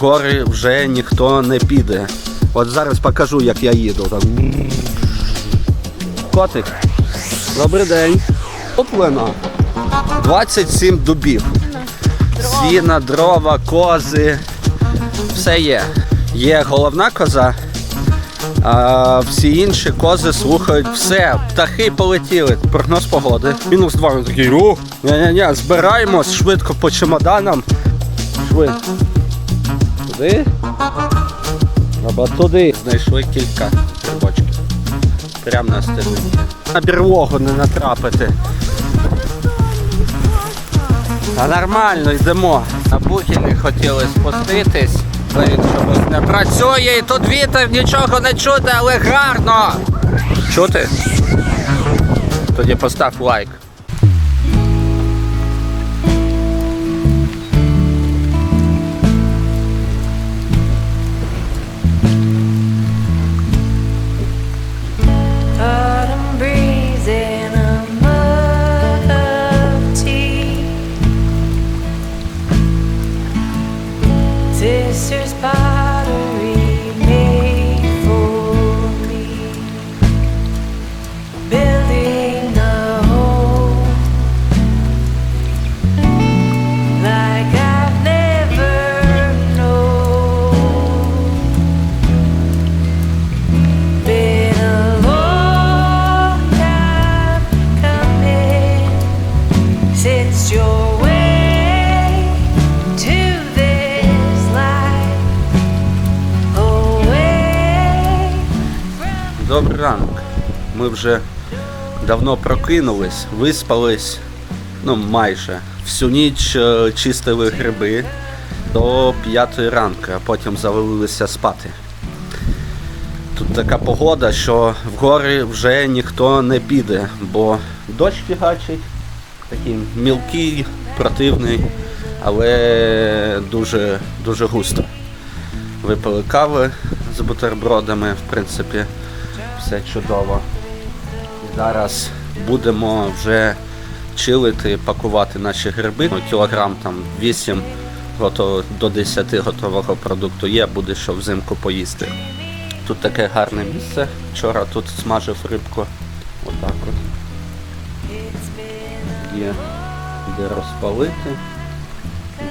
гори вже ніхто не піде. От зараз покажу, як я їду. Так. Котик. Добрий день. Куплено. 27 дубів. Сіна, дрова, кози. Все є. Є головна коза, а всі інші кози слухають все. Птахи полетіли. Прогноз погоди. Мінус два. Він такий, ні-ні-ні, збираємось швидко по чемоданам. Швидко. Туди. Або туди. Знайшли кілька грибочків. Прямо на стежинці. На бірлогу не натрапити. Та нормально, йдемо. На бухілі хотіли спуститись. він чомусь не працює і тут вітер нічого не чути, але гарно. Чути? Тоді постав лайк. Добрий ранок. Ми вже давно прокинулись, виспались, ну майже. Всю ніч е, чистили гриби до п'ятої ранку, а потім завалилися спати. Тут така погода, що в гори вже ніхто не піде, бо дощ фігачить, такий мілкий, противний, але дуже, дуже густо. Випили кави з бутербродами, в принципі, все чудово. Зараз будемо вже чилити, пакувати наші гриби. Ну, Кілограм там 8 готово, до 10 готового продукту є, буде що взимку поїсти. Тут таке гарне місце. Вчора тут смажив рибку. Отак от. Де розпалити.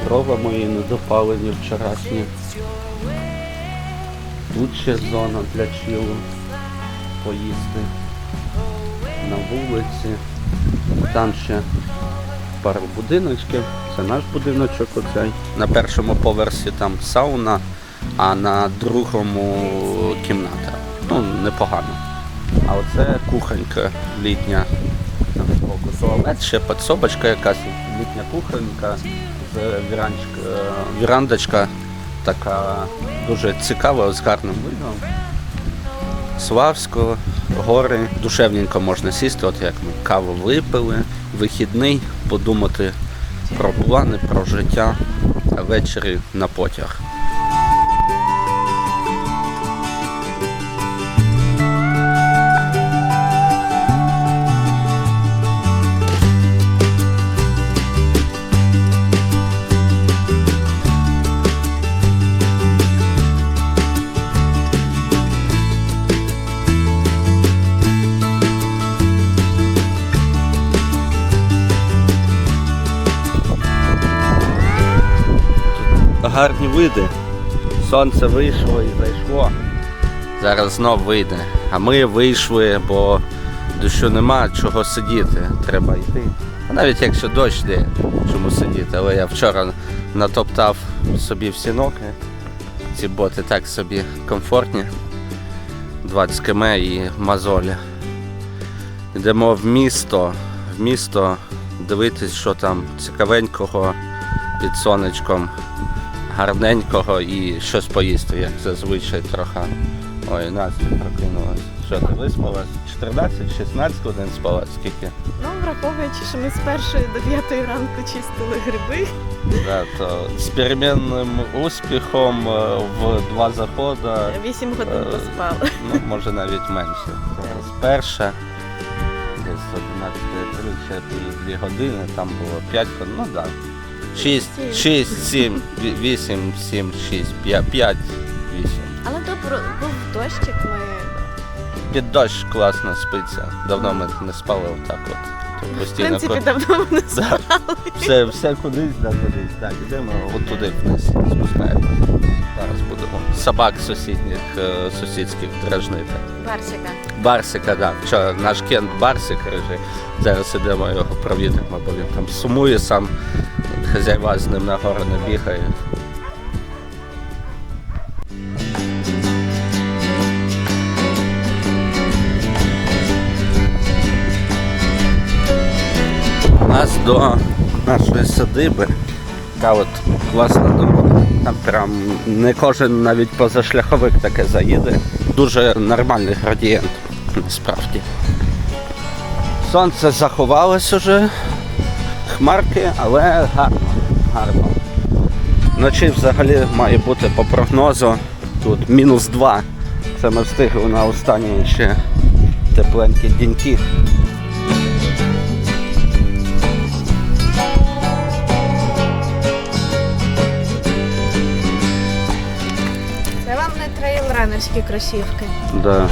Дрова мої недопалені вчорашні. Тут ще зона для чилу. Поїсти. На вулиці. Там ще пару будиночків. Це наш будиночок оцей. На першому поверсі там сауна, а на другому кімната. Ну, непогано. А оце кухонька літня. Туалет, ще підсобочка якась, літня кухонька, віранчка, вірандочка така дуже цікава, з гарним видом. Славсько, гори, душевненько можна сісти, от як ми каву випили, вихідний, подумати про плани, про життя, ввечері на потяг. Гарні види. Сонце вийшло і зайшло. Зараз знов вийде. А ми вийшли, бо дощу нема, чого сидіти. Треба йти. А навіть якщо дощ йде, чому сидіти. Але я вчора натоптав собі всі ноги. Ці боти так собі комфортні. 20 км і мозолі. Йдемо в місто, в місто дивитись, що там цікавенького під сонечком, гарненького і щось поїсти, як зазвичай трохи. Ой, Настя прокинулась. Що ти виспалась? 14-16 годин спала, скільки? Ну, враховуючи, що ми з першої до п'ятої ранку чистили гриби. Да, то з перемінним успіхом е, в два заходи, Вісім годин Е, поспали. ну може навіть менше. Зараз перша, десь 11.30 2 години, там було 5 годин, ну так. Да. 6, 6, 7, 8, 7, 6, 5, 5, 8. Але то був дощик, ми Під дощ класно спиться. Давно ми не спали отак от. Тут в постійно принципі давно не Да. спали. Все, все кудись, да, кудись. Так, йдемо от туди вниз, спускаємося. Зараз будемо собак сусідніх, е, сусідських дражнити. Барсика. Барсика, да. Вчора наш кент Барсик рижий. Зараз ідемо його провідимо, бо він там сумує сам. Хазяйва з ним на гору не бігає. Нас до нашої садиби така от класна дорога. Там прям не кожен навіть позашляховик таке заїде. Дуже нормальний градієнт, насправді. Сонце заховалось уже, хмарки, але гарно. гарно. Вночі взагалі має бути по прогнозу тут мінус 2. Це ми встигли на останні ще тепленькі діньки. Трейлранерські кросівки. Да.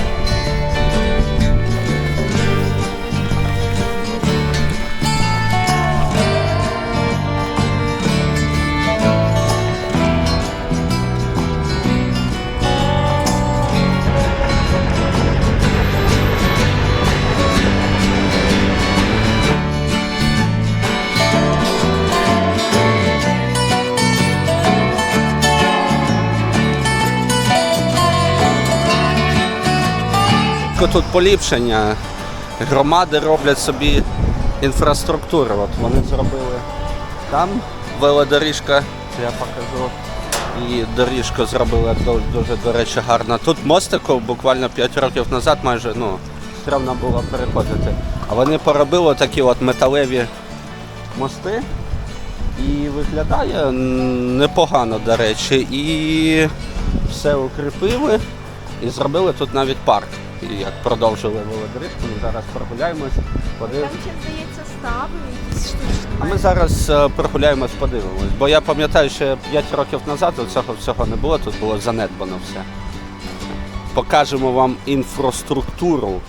Тільки Тут поліпшення. Громади роблять собі інфраструктуру. От вони зробили там велодоріжка, це я покажу. І доріжку зробили дуже, дуже, до речі, гарно. Тут мостику буквально 5 років назад майже ну, стрімно було переходити. А вони поробили такі от металеві мости. І виглядає непогано, до речі. І все укріпили. І зробили тут навіть парк. І як продовжили велодоріжку, ми зараз прогуляємось, Там ще, здається, стави якісь штучні. А ми зараз е, прогуляємось, подивимось. Бо я пам'ятаю, що 5 років назад цього всього не було, тут було занедбано все. Покажемо вам інфраструктуру.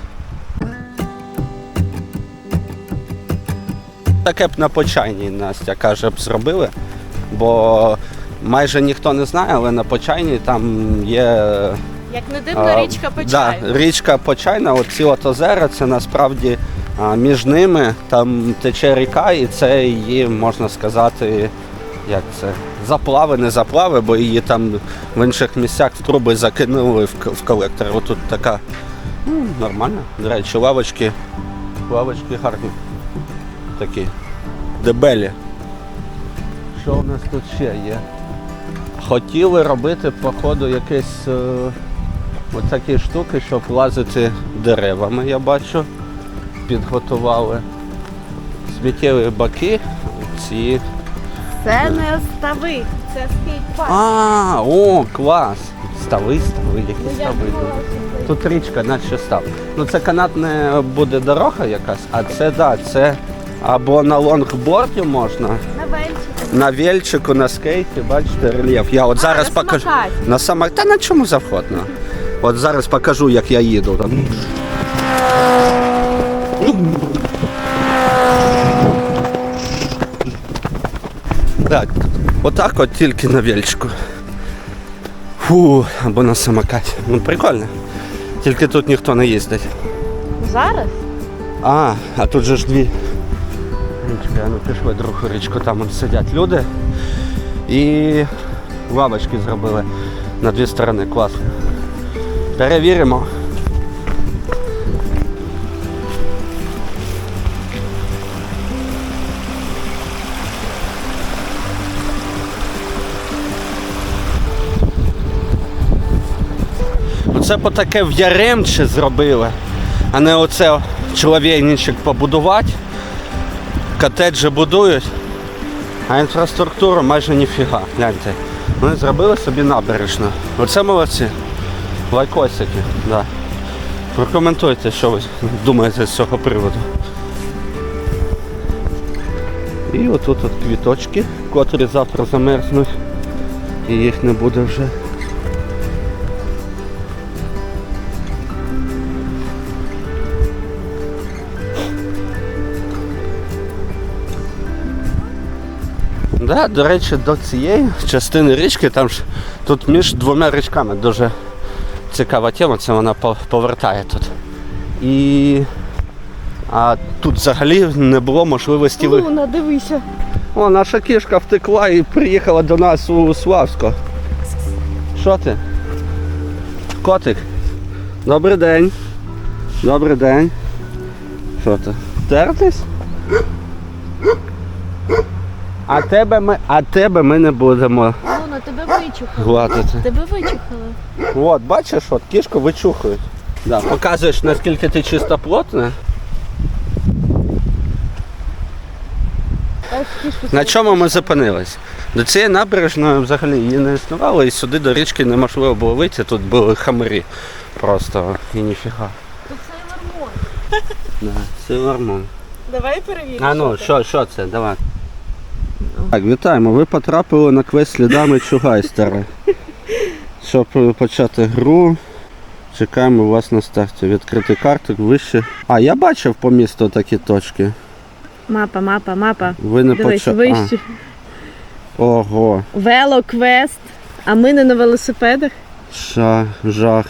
Таке б на почайній Настя каже, б зробили, бо майже ніхто не знає, але на почайній там є Як не дивно, річка Почай. Да, річка Почайна, оці от озера, це насправді а, між ними там тече ріка, і це її, можна сказати, як це, заплави, не заплави, бо її там в інших місцях в труби закинули в, в колектор. Отут така ну, нормально. До речі, лавочки, лавочки гарні. Такі. Дебелі. Що у нас тут ще є? Хотіли робити, походу, якесь. Е... Ось такі штуки, щоб лазити деревами, я бачу. Підготували. Сміттєві баки. Ці. Це не стави, це скейт-парк. А, о, клас! Стави, стави, які Ну, стави. тут? річка, наче став. Ну це канатна буде дорога якась, а це да, це або на лонгборді можна, На вельчику. на вельчику, на скейті, бачите, рельєф. Я от зараз покажу. На самокаті. Та на чому завгодно. От зараз покажу, як я їду. Так, отак от тільки на вельчику. Фу, або на самокаті. Ну прикольно. Тільки тут ніхто не їздить. Зараз? А, а тут же ж дві річки, а ну пішли другу річку, там от сидять люди. І лавочки зробили на дві сторони, класно. Перевіримо. Оце по таке в Яремче зробили, а не оце чоловійничок побудувати. Котеджі будують, а інфраструктура майже ніфіга. Гляньте. Вони зробили собі набережну. Оце молодці. Лайкосики, да. Прокоментуйте, що ви думаєте з цього приводу. І отут от квіточки, котрі завтра замерзнуть. І їх не буде вже. Да, до речі, до цієї частини річки, там ж тут між двома річками дуже цікава тема, це вона повертає тут. І а тут взагалі не було можливості ви. Луна, дивися. О, наша кішка втекла і приїхала до нас у Славсько. Що ти? Котик. Добрий день. Добрий день. Що ти? Тертись? А тебе ми, а тебе ми не будемо Луна, тебе вичухали. гладити. Тебе вичухали. От, бачиш, от кішку вичухують. Да, показуєш, наскільки ти чистоплотна. Кішку На чому ми зупинились? До цієї набережної взагалі її не існувало, і сюди до річки неможливо було вийти, тут були хамарі просто і ніфіга. Тут Сейлор Мун. Да, це нормально. Давай перевіримо. А ну, що, що це? Давай. Так, вітаємо. Ви потрапили на квест слідами Чугайстера. Щоб почати гру, чекаємо вас на старті. Відкрити картик вище. А, я бачив по місту такі точки. Мапа, мапа, мапа. Ви не Дивись, почали. вище. Ого. Велоквест. А ми не на велосипедах. Ша, жах.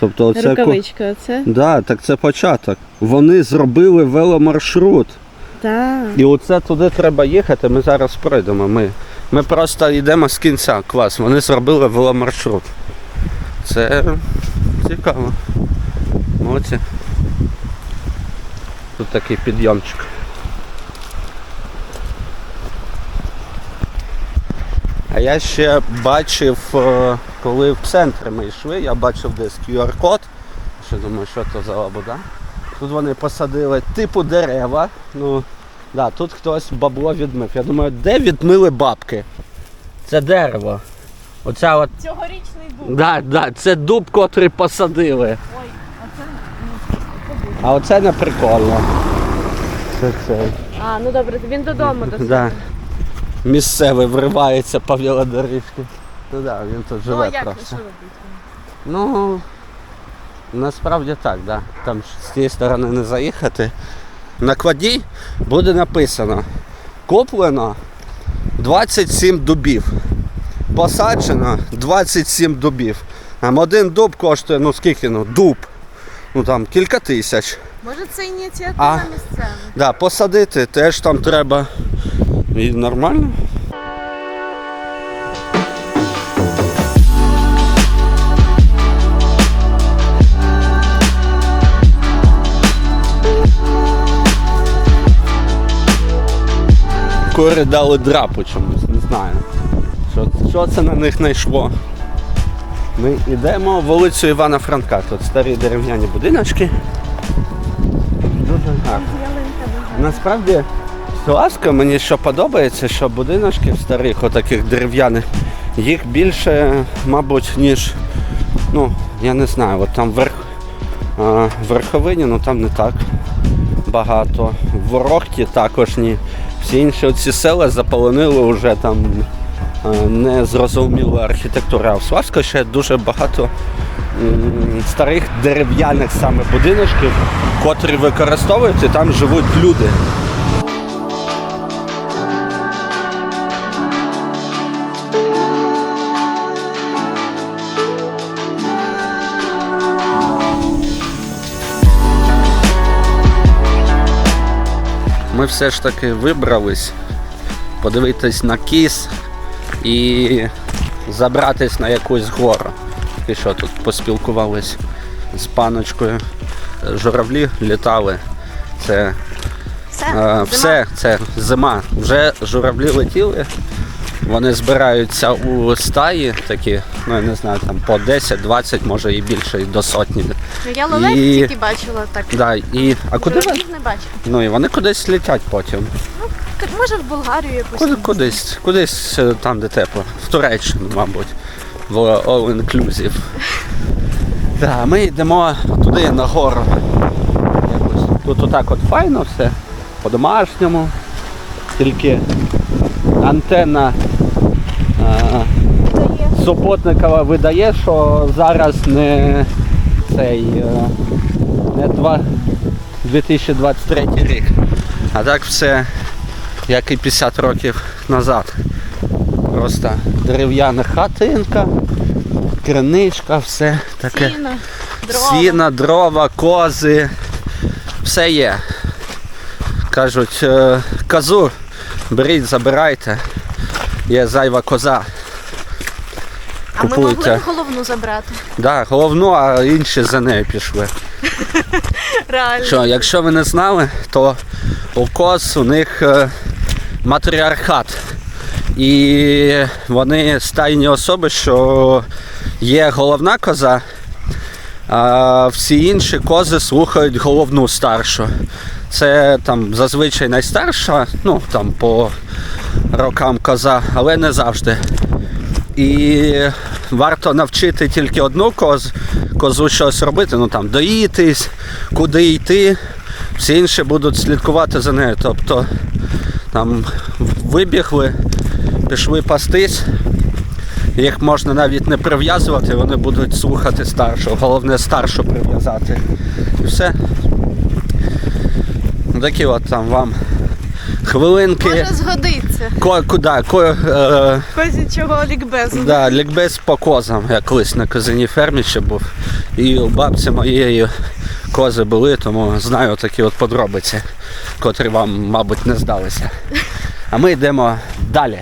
Тобто оце Рукавичка, оце. Да, так це початок. Вони зробили веломаршрут. Так. І оце туди треба їхати, ми зараз пройдемо. Ми, ми просто йдемо з кінця. Клас. Вони зробили веломаршрут. Це цікаво. Молодці. Тут такий підйомчик. А я ще бачив, е, коли в центрі ми йшли, я бачив десь QR-код. Що думаю, що це за лабуда. Тут вони посадили типу дерева. Ну, да, тут хтось бабло відмив. Я думаю, де відмили бабки? Це дерево. Оця от. Цьогорічний був. Да, да, це дуб, котрий посадили. Ой, а це. А оце не прикольно. Це це. А, ну добре, він додому до Да. Місцевий вривається по велодоріжці. Ну да, він тут Ну, живе а як просто. Ну, насправді так, да. Там з цієї сторони не заїхати. На кладі буде написано куплено 27 дубів. Посаджено 27 дубів. Там один дуб коштує, ну скільки, ну, дуб. Ну там кілька тисяч. Може це ініціатива місцева? Да, посадити теж там треба. І нормально. Кори дали драпу чомусь, не знаю. Що, що це на них знайшло. Ми йдемо вулицю Івана Франка. Тут старі дерев'яні будиночки. Дуже гарно. Насправді Славська мені що подобається, що будиночків старих, отаких дерев'яних, їх більше, мабуть, ніж, ну, я не знаю, от там верх, в Верховині, ну там не так багато. В Ворохті також ні. Всі інші ці села заполонили вже там незрозуміла архітектура. А в Славську ще дуже багато старих дерев'яних саме будиночків, котрі використовують і там живуть люди. Ми все ж таки вибрались подивитись на кіс і забратись на якусь гору. І що тут поспілкувались з паночкою. Журавлі літали. Це Все, е, все, це зима. Вже журавлі летіли. Вони збираються у стаї такі, ну я не знаю, там по 10-20, може і більше, і до сотні. Ну, я лелек І- тільки бачила так. Да, і, а куди вони? Не бачила. Ну і вони кудись летять потім. К- Може в Болгарію якусь. Куди, кудись, кудись е, там, де тепло. В Туреччину, мабуть. В All Inclusive. Так, ми йдемо туди на гору. Якось. Тут отак от файно все, по-домашньому. тільки антенна Супутникова видає, що зараз не цей е, не два- 2023 рік. А так все як і 50 років назад. Просто дерев'яна хатинка, криничка, все таке. Сіна, дрова. Сіна, дрова, кози. Все є. Кажуть, е, козу беріть, забирайте. Є зайва коза. А ми могли б головну забрати. Да, головну, а інші за нею пішли. Реально. Що, якщо ви не знали, то у коз у них е, матріархат. І вони стайні особи, що є головна коза, а всі інші кози слухають головну старшу. Це там зазвичай найстарша, ну там по рокам коза, але не завжди. І варто навчити тільки одну коз, козу щось робити, ну там доїтись, куди йти. Всі інші будуть слідкувати за нею. Тобто там вибігли, пішли пастись. Їх можна навіть не прив'язувати, вони будуть слухати старшого. Головне старшу прив'язати. І все. Ну, Такі от там вам хвилинки. Може згодиться. Ко, куда, ко, е, Козячого лікбезу. Да, лікбез по козам. Я колись на козиній фермі ще був. І у бабці моєї кози були, тому знаю такі от подробиці, котрі вам, мабуть, не здалися. А ми йдемо далі.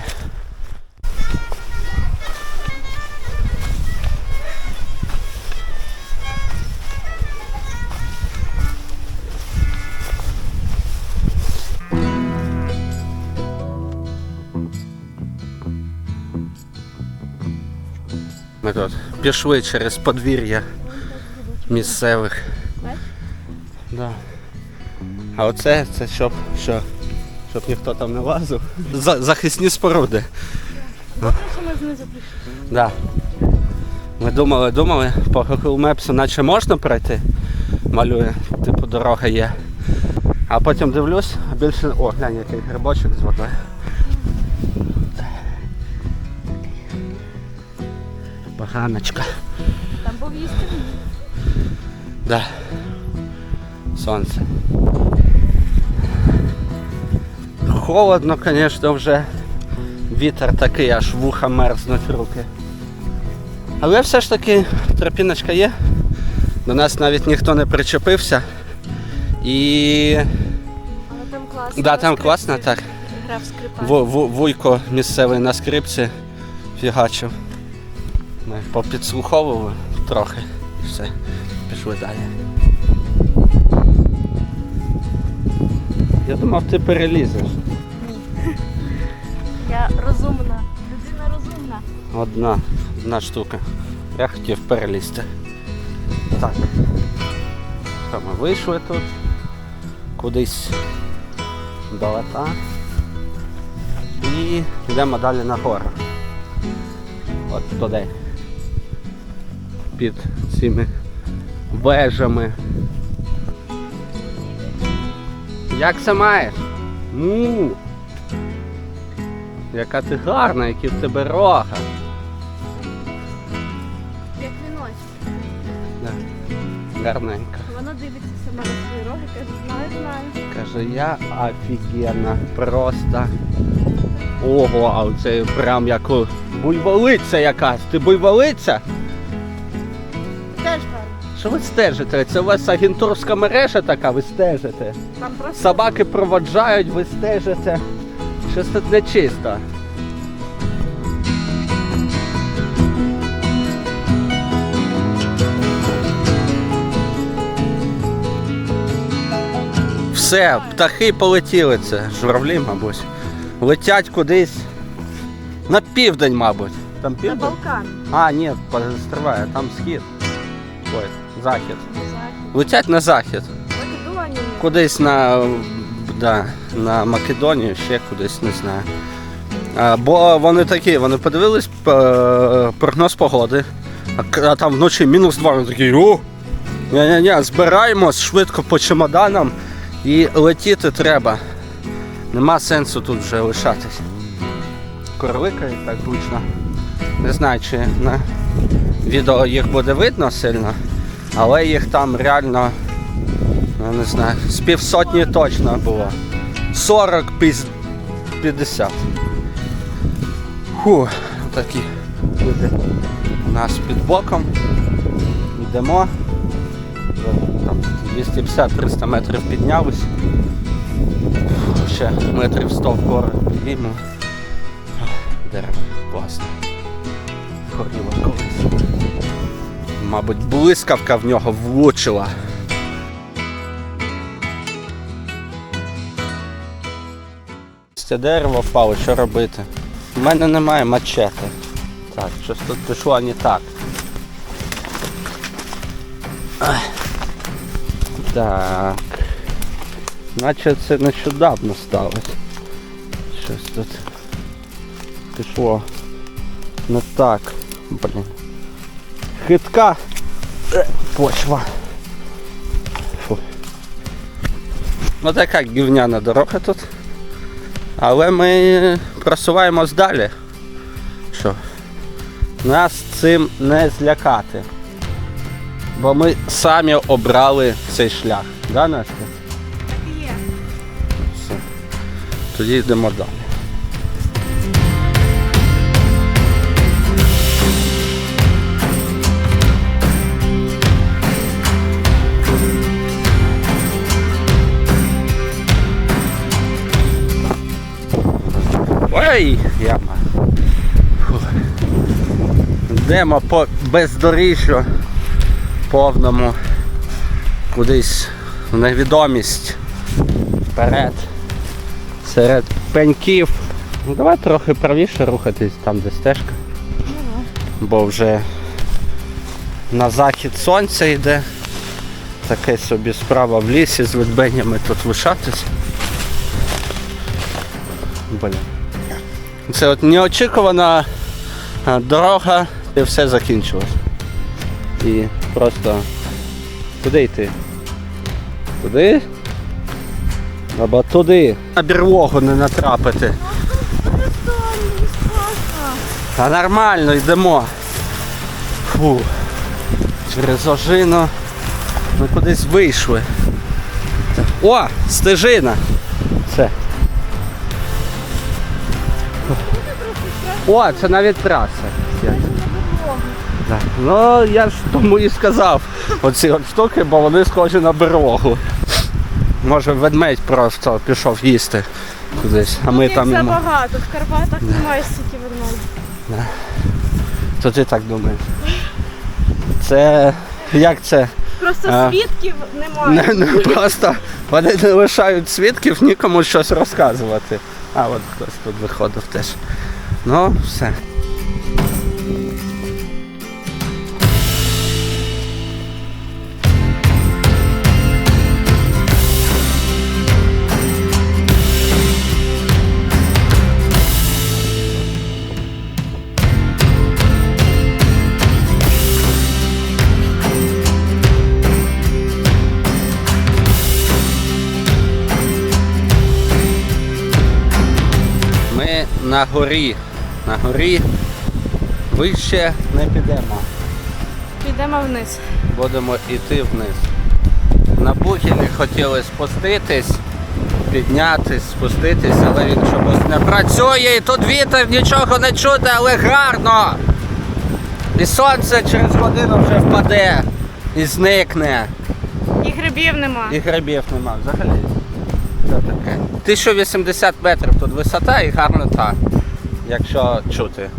Ми тут пішли через подвір'я місцевих. Да. А оце це щоб, що, щоб ніхто там не лазив. За, захисні споруди. Що ми знизу прийшли? Да. Ми думали, думали, по Google Maps наче можна пройти. Малює, типу дорога є. А потім дивлюсь, а більше. О, глянь, який грибочок з водою. Поганочка. Там був їсти. Да. Сонце. Холодно, звісно, вже. Вітер такий, аж вуха мерзнуть руки. Але все ж таки тропіночка є. До нас навіть ніхто не причепився. І Але там класно. да, там класно так. Грав ву- Вуйко місцевий на скрипці фігачив. Ми попідслуховували трохи. І все. Пішли далі. Я думав, ти перелізеш. Ні. Я розумна. Людина розумна. Одна, одна штука. Я хотів перелізти. Так. Що, ми вийшли тут. Кудись до лета. І йдемо далі на гору. От туди. Під цими вежами. Як це маєш? Ну. Яка ти гарна, які в тебе рога. Як віночок. Да. Гарненька. Вона дивиться сама на свої роги, каже, знаю, знаю. Каже, я офігенна, просто. Ого, а це прям як буйволиця якась. Ти буйволиця? Що ви стежите? Це у вас агентурська мережа така, ви стежите. Там просто Собаки проводжають, ви стежите. Щось тут нечисто. Все, птахи полетіли це. Журавлі, мабуть. Летять кудись. На південь, мабуть. Там на південь? Балкан. А, ні, стриває, там схід. Ой, захід. Летять на захід. Македонія. Кудись на, да, на Македонію, ще кудись, не знаю. А, бо вони такі, вони подивились е, прогноз погоди, а, а там вночі мінус 2, вони такі, о! Ні-ні-ні, збираємось швидко по чемоданам і летіти треба. Нема сенсу тут вже лишатись. Корликають так гучно. Не знаю, чи на відео їх буде видно сильно, але їх там реально, я не знаю, з півсотні точно було. 40 піз- 50. Фу, такі люди у нас під боком. Йдемо. Там 250-300 метрів піднялись. Ще метрів 100 вгору підіймо. Дерево класно. Горіло колись. Мабуть, блискавка в нього влучила. Це дерево впало, що робити? У мене немає мачети. Так, щось тут пішло не так. Так. Наче це нещодавно сталося. Щось тут пішло не так. Блін. Хитка почва. Фу. Ну така гівняна дорога тут. Але ми просуваємось далі. Що? Нас цим не злякати. Бо ми самі обрали цей шлях. Да, Настя? Є. Все. Тоді йдемо далі. Ой, яма. Йдемо по бездоріжжю повному кудись в невідомість вперед серед пеньків. Ну, давай трохи правіше рухатись там, де стежка. Бо вже на захід сонця йде. Таке собі справа в лісі з ведбенями тут лишатись. Блін. Це от неочікувана дорога і все закінчилось. І просто куди йти? Туди? Або туди. На берлогу не натрапити. А нормально йдемо. Фу. Через ожину. Ми кудись вийшли. О, стежина. Все. О, це навіть траса. Так. Ну, я ж тому і сказав оці от штуки, бо вони схожі на берлогу. Може ведмедь просто пішов їсти кудись, а ми Їх там йому. забагато, в Карпатах немає стільки ведмедів. То ти так думаєш. Це як це? Просто А. свідків немає. Не, не просто вони не лишають свідків нікому щось розказувати. А от хтось тут виходив теж. Ну, все. На горі. На горі вище не підемо. Підемо вниз. Будемо йти вниз. На Бухілі хотіли спуститись, піднятись, спуститись, але він чомусь не працює. І тут вітер, нічого не чути, але гарно. І сонце через годину вже впаде і зникне. І грибів нема. І грибів нема взагалі. Що таке? 1080 метрів тут висота і гарнота. Якщо чути.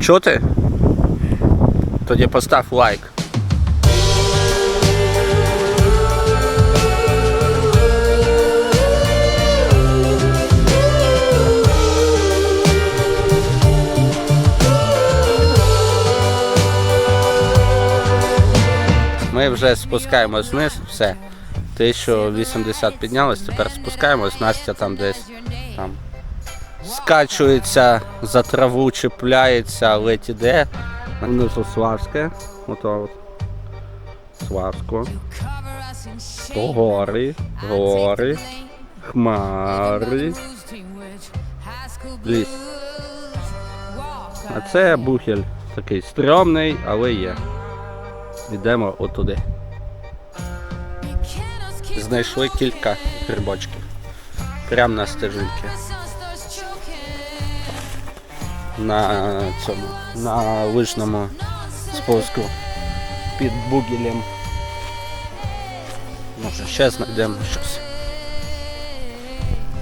Чути? Тоді постав лайк. Ми вже спускаємось вниз, все. 1080 піднялось, тепер спускаємось, Настя там десь там скачується, за траву чіпляється, ледь іде. Внизу Славське, ото от. Славську. Гори, гори. Хмари. Ліс. А це бухель такий стрьомний, але є. Йдемо отуди. Знайшли кілька грибочків. Прямо на стежинки. На цьому. На лижному спуску під бугелем. Може ще знайдемо щось.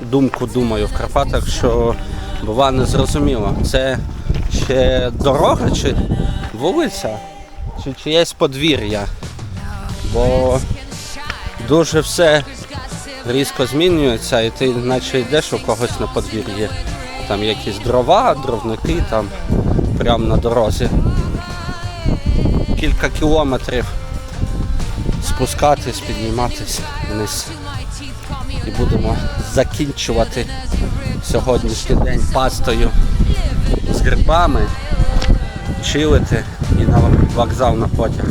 Думку думаю в Карпатах, що бува не зрозуміло. Це ще дорога чи вулиця, чи чиєсь подвір'я. Бо дуже все різко змінюється, і ти наче йдеш у когось на подвір'ї. Там якісь дрова, дровники там прямо на дорозі. Кілька кілометрів спускатись, підніматись вниз. І будемо закінчувати сьогоднішній день пастою з грибами, чилити і на вокзал на потяг.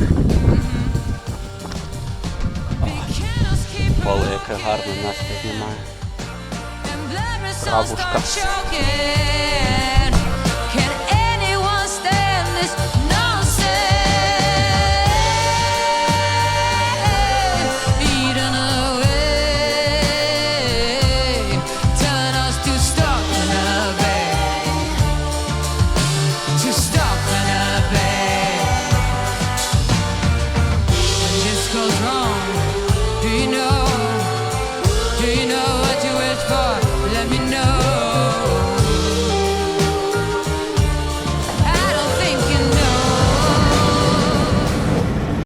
Поле гарно гарне нас піднімає.